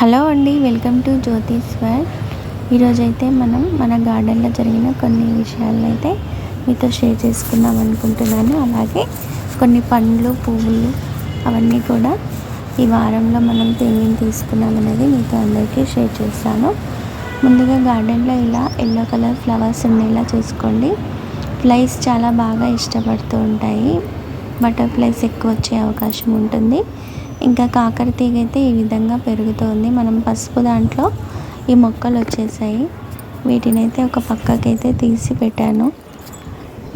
Hello అండి welcome to జ్యోతిష్వర్ ఈరోజు అయితే మనం మన గార్డెన్లో జరిగిన కొన్ని విషయాలను అయితే మీతో షేర్ చేసుకుందాం అనుకుంటున్నాను. అలాగే కొన్ని పండ్లు పువ్వులు అవన్నీ కూడా ఈ వారంలో మనం తేమేం తీసుకున్నాం అనేది మీతో అందరికీ షేర్ చేస్తాను. ముందుగా గార్డెన్లో ఇలా ఎల్లో కలర్ ఫ్లవర్స్ ఉండేలా చూసుకోండి. ఫ్లైస్ చాలా బాగా ఇష్టపడుతూ ఉంటాయి. బటర్ఫ్లైస్ ఎక్కువ వచ్చే అవకాశం ఉంటుంది. ఇంకా కాకర తీగ అయితే ఈ విధంగా పెరుగుతోంది. మనం పసుపు దాంట్లో ఈ మొక్కలు వచ్చేసాయి. వీటిని అయితే ఒక పక్కకైతే తీసి పెట్టాను.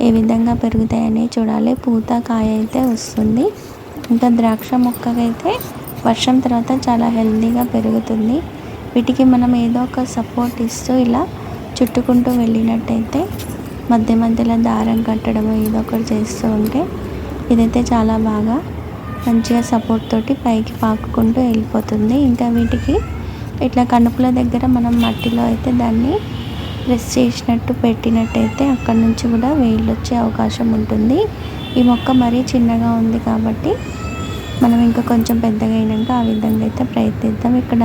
ఏ విధంగా పెరుగుతాయని చూడాలి. పూత కాయ అయితే వస్తుంది. ఇంకా ద్రాక్ష మొక్కకైతే వర్షం తర్వాత చాలా హెల్తీగా పెరుగుతుంది. వీటికి మనం ఏదో ఒక సపోర్ట్ ఇస్తూ ఇలా చుట్టుకుంటూ వెళ్ళినట్టయితే మధ్య మధ్యలో దారం కట్టడం ఏదో ఒకటి చేస్తూ ఉంటే ఇదైతే చాలా బాగా మంచిగా సపోర్ట్ తోటి పైకి పాకుకుంటూ వెళ్ళిపోతుంది. ఇంకా వీటికి ఇట్లా కణుపుల దగ్గర మనం మట్టిలో అయితే దాన్ని ప్రెస్ చేసినట్టు పెట్టినట్టయితే అక్కడ నుంచి కూడా వేళ్ళు వచ్చే అవకాశం ఉంటుంది. ఈ మొక్క మరీ చిన్నగా ఉంది కాబట్టి మనం ఇంకా కొంచెం పెద్దగా అయినాక ఆ విధంగా అయితే ప్రయత్నిద్దాం. ఇక్కడ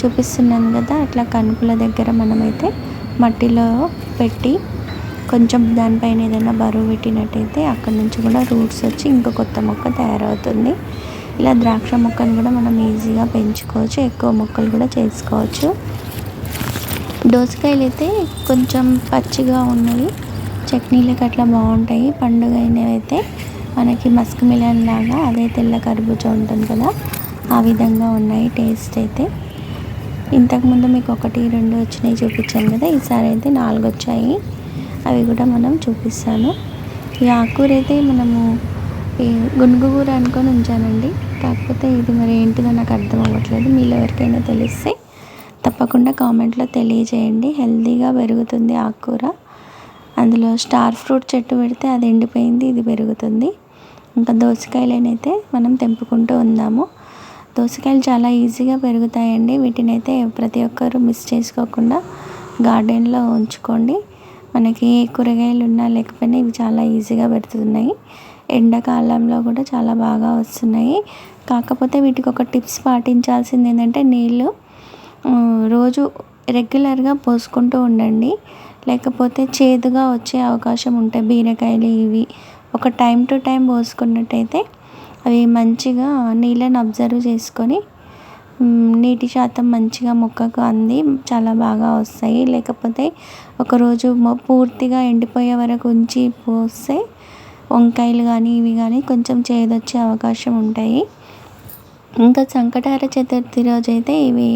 చూపిస్తున్నాను కదా అట్లా కనుపుల దగ్గర మనమైతే మట్టిలో పెట్టి కొంచెం దానిపైన ఏదైనా బరువు పెట్టినట్టయితే అక్కడ నుంచి కూడా రూట్స్ వచ్చి ఇంకో కొత్త మొక్క తయారవుతుంది. ఇలా ద్రాక్ష మొక్కను కూడా మనం ఈజీగా పెంచుకోవచ్చు ఎక్కువ మొక్కలు కూడా చేసుకోవచ్చు. దోసకాయలు అయితే కొంచెం పచ్చిగా ఉన్నవి చట్నీలకు అట్లా బాగుంటాయి. పండుగ అయినవైతే అయితే మనకి మస్క్ మిలన్ లాగా అదే తెల్ల కర్బూజా ఉంటుంది కదా ఆ విధంగా ఉన్నాయి టేస్ట్ అయితే. ఇంతకుముందు మీకు ఒకటి రెండు వచ్చినాయి చూపించాను కదా ఈసారి అయితే నాలుగు వచ్చాయి అవి కూడా మనం చూపిస్తాను. ఈ ఆకుకూర అయితే మనము ఈ గునుగుగూర అనుకొని ఉంచానండి. కాకపోతే ఇది మరి ఏంటిదో నాకు అర్థం అవ్వట్లేదు. మీలో ఎవరికైనా తెలిస్తే తప్పకుండా కామెంట్లో తెలియజేయండి. హెల్తీగా పెరుగుతుంది ఆకుకూర. అందులో స్టార్ ఫ్రూట్ చెట్టు పెడితే అది ఎండిపోయింది ఇది పెరుగుతుంది. ఇంకా దోసకాయలనైతే మనం తెంపుకుంటూ ఉందాము. దోసకాయలు చాలా ఈజీగా పెరుగుతాయండి. వీటిని అయితే ప్రతి ఒక్కరూ మిస్ చేసుకోకుండా గార్డెన్లో ఉంచుకోండి. మనకి ఏ కూరగాయలు ఉన్నా లేకపోయినా ఇవి చాలా ఈజీగా పెడుతున్నాయి. ఎండాకాలంలో కూడా చాలా బాగా వస్తున్నాయి. కాకపోతే వీటికి ఒక టిప్స్ పాటించాల్సింది ఏంటంటే నీళ్ళు రోజు రెగ్యులర్గా పోసుకుంటూ ఉండండి. లేకపోతే చేదుగా వచ్చే అవకాశం ఉంటాయి బీరకాయలు ఇవి ఒక టైం టు టైం పోసుకున్నట్టయితే అవి మంచిగా నీళ్ళని అబ్జర్వ్ చేసుకొని నీటి శాతం మంచిగా మొక్కకు అంది చాలా బాగా వస్తాయి. లేకపోతే ఒకరోజు పూర్తిగా ఎండిపోయే వరకు ఉంచి పోస్తే వంకాయలు కానీ ఇవి కానీ కొంచెం చేదొచ్చే అవకాశం ఉంటాయి. ఇంకా సంకటార చతుర్థి రోజు అయితే ఇవి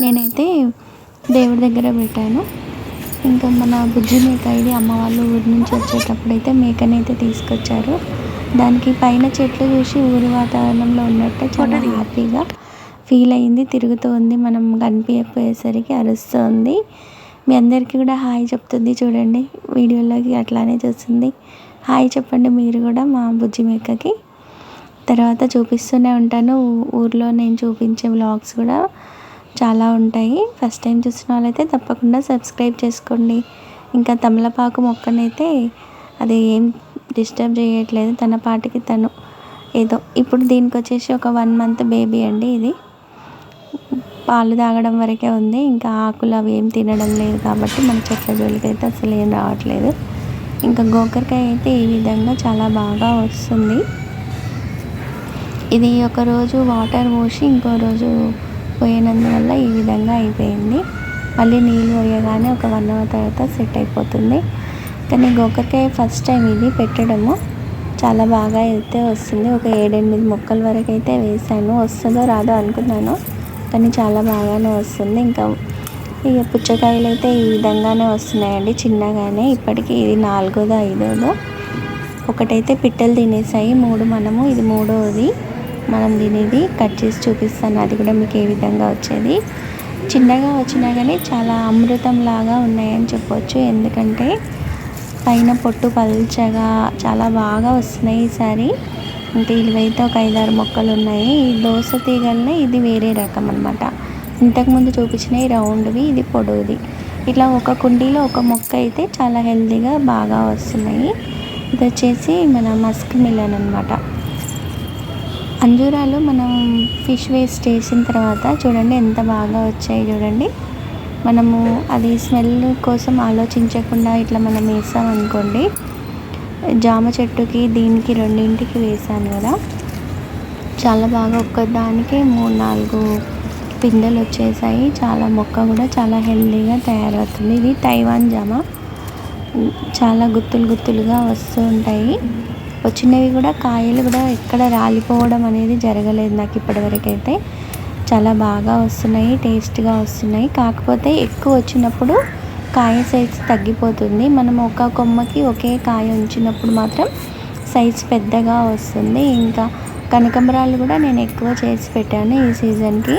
నేనైతే దేవుడి దగ్గర పెట్టాను. ఇంకా మన బుజ్జి మేక ఇది అమ్మ వాళ్ళు ఊరి నుంచి వచ్చేటప్పుడు అయితే మేకనైతే తీసుకొచ్చారు. దానికి పైన చెట్లు చూసి ఊరి వాతావరణంలో ఉన్నట్టే చాలా హ్యాపీగా ఫీల్ అయింది తిరుగుతూ ఉంది మనం కనిపించకపోయేసరికి అరుస్తుంది. మీ అందరికీ కూడా హాయ్ చెప్తుంది చూడండి వీడియోలోకి అట్లానే చూస్తుంది. హాయ్ చెప్పండి మీరు కూడా మా బుజ్జి మేకకి. తర్వాత చూపిస్తూనే ఉంటాను ఊర్లో నేను చూపించే వ్లాగ్స్ కూడా చాలా ఉంటాయి. ఫస్ట్ టైం చూసిన వాళ్ళైతే తప్పకుండా సబ్స్క్రైబ్ చేసుకోండి. ఇంకా తమలపాకు మొక్కనైతే అది ఏం డిస్టర్బ్ చేయట్లేదు తన పాటికి తను ఏదో ఇప్పుడు దీనికి వచ్చేసి ఒక వన్ మంత్ బేబీ అండి ఇది. పాలు తాగడం వరకే ఉంది. ఇంకా ఆకులు అవి ఏం తినడం లేదు కాబట్టి మన చెట్ల జోలికి అయితే అసలు ఏం రావట్లేదు. ఇంకా గోకరకాయ అయితే ఈ విధంగా చాలా బాగా వస్తుంది. ఇది ఒకరోజు వాటర్ పోసి ఇంకో రోజు పోయినందువల్ల ఈ విధంగా అయిపోయింది. మళ్ళీ నీళ్ళు పోయగానే ఒక వన్ అవర్ తర్వాత సెట్ అయిపోతుంది. కానీ గోకరకాయ ఫస్ట్ టైం ఇది పెట్టడము. చాలా బాగా అయితే వస్తుంది. ఒక ఏడెనిమిది మొక్కల వరకు అయితే వేసాను. వస్తుందో రాదో అనుకున్నాను. కానీ చాలా బాగానే వస్తుంది. ఇంకా ఇక పుచ్చకాయలు అయితే ఈ విధంగానే వస్తున్నాయండి. చిన్నగానే ఇప్పటికీ ఇది నాలుగోదో ఐదోదో. ఒకటైతే పిట్టలు తినేసాయి. మూడు మనము ఇది మూడోది మనం తినేది. కట్ చేసి చూపిస్తాను. అది కూడా మీకు ఏ విధంగా వచ్చేది. చిన్నగా వచ్చినా కానీ చాలా అమృతం లాగా ఉన్నాయని చెప్పవచ్చు ఎందుకంటే పైన పొట్టు పల్చగా చాలా బాగా వస్తున్నాయి ఈసారి. అంటే ఇవైతే ఒక ఐదారు మొక్కలు ఉన్నాయి. ఈ దోస తీగలనే ఇది వేరే రకం అనమాట ఇంతకుముందు చూపించిన ఈ రౌండ్వి ఇది పొడవుది. ఇట్లా ఒక కుండీలో ఒక మొక్క అయితే చాలా హెల్తీగా బాగా వస్తున్నాయి. ఇది వచ్చేసి మన మస్క్ మిలన్ అనమాట అంజూరాలు మనం ఫిష్ వేస్ట్ చేసిన తర్వాత చూడండి ఎంత బాగా వచ్చాయి చూడండి. మనము అది స్మెల్ కోసం ఆలోచించకుండా ఇట్లా మనం వేసామనుకోండి జామ చెట్టుకి దీనికి రెండింటికి వేసాను కదా. చాలా బాగా ఒక్కదానికి మూడు నాలుగు పిందెలు వచ్చేసాయి. చాలా మొక్క కూడా చాలా హెల్దీగా తయారవుతుంది. ఇది తైవాన్ జామ. చాలా గుత్తులు గుత్తులుగా వస్తూ ఉంటాయి. వచ్చినవి కూడా కాయలు కూడా ఎక్కడ రాలిపోవడం అనేది జరగలేదు నాకు ఇప్పటివరకు అయితే చాలా బాగా వస్తున్నాయి టేస్ట్గా వస్తున్నాయి. కాకపోతే ఎక్కువ వచ్చినప్పుడు కాయ సైజ్ తగ్గిపోతుంది. మనం ఒక కొమ్మకి ఒకే కాయ ఉంచినప్పుడు మాత్రం సైజ్ పెద్దగా వస్తుంది. ఇంకా కనకంబరాలు కూడా నేను ఎక్కువ చేసి పెట్టాను ఈ సీజన్కి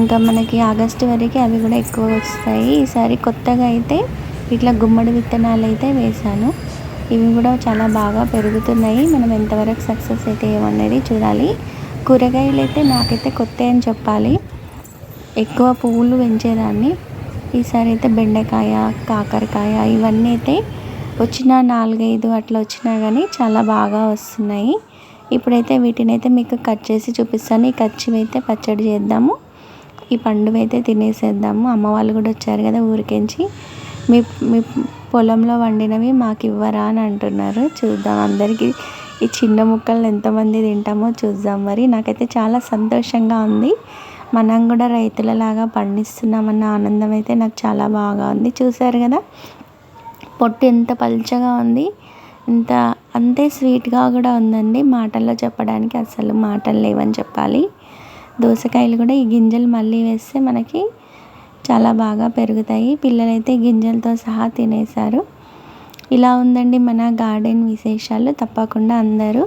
ఇంకా మనకి ఆగస్టు వరకు అవి కూడా ఎక్కువ వస్తాయి. ఈసారి కొత్తగా అయితే ఇట్లా గుమ్మడి విత్తనాలు అయితే వేశాను. ఇవి కూడా చాలా బాగా పెరుగుతున్నాయి. మనం ఎంతవరకు సక్సెస్ అయితే ఏమనేది చూడాలి. కూరగాయలు అయితే నాకైతే కొత్త అని చెప్పాలి. ఎక్కువ పువ్వులు పెంచేదాన్ని. ఈసారి అయితే బెండకాయ కాకరకాయ ఇవన్నీ అయితే వచ్చిన నాలుగైదు అట్లా వచ్చినా కానీ చాలా బాగా వస్తున్నాయి. ఇప్పుడైతే వీటిని అయితే మీకు కట్ చేసి చూపిస్తాను. ఈ కచ్చివైతే అయితే పచ్చడి చేద్దాము. ఈ పండువైతే అయితే తినేసేద్దాము. అమ్మ వాళ్ళు కూడా వచ్చారు కదా ఊరికించి. మీ మీ పొలంలో వండినవి మాకు ఇవ్వరా అని అంటున్నారు. చూద్దాం అందరికీ ఈ చిన్న ముక్కలు ఎంతమంది తింటామో చూద్దాం మరి. నాకైతే చాలా సంతోషంగా ఉంది. మనం కూడా రైతులలాగా పండిస్తున్నామన్న ఆనందం అయితే నాకు చాలా బాగా ఉంది. చూసారు కదా? పొట్టు ఎంత పల్చగా ఉంది. ఇంత అంతే స్వీట్గా కూడా ఉందండి. మాటల్లో చెప్పడానికి అసలు మాటలు లేవని చెప్పాలి. దోసకాయలు కూడా ఈ గింజలు మళ్ళీ వేస్తే మనకి చాలా బాగా పెరుగుతాయి. పిల్లలైతే గింజలతో సహా తినేశారు. ఇలా ఉందండి మన గార్డెన్ విశేషాలు. తప్పకుండా అందరూ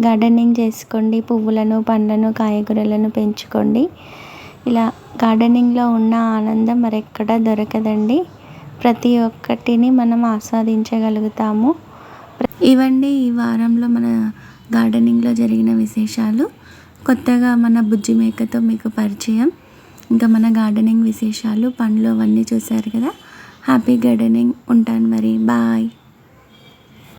గార్డెనింగ్ చేసుకోండి. పువ్వులను పండ్లను కాయగూరలను పెంచుకోండి. ఇలా గార్డెనింగ్లో ఉన్న ఆనందం మరెక్కడా దొరకదండి. ప్రతి ఒక్కటిని మనం ఆస్వాదించగలుగుతాము. ఇవండి ఈ వారంలో మన గార్డెనింగ్లో జరిగిన విశేషాలు. కొత్తగా మన బుజ్జి మేకతో మీకు పరిచయం. ఇంకా మన గార్డెనింగ్ విశేషాలు పండ్లు అవన్నీ చూశారు కదా? హ్యాపీ గార్డెనింగ్ ఉంటాను మరి. బాయ్.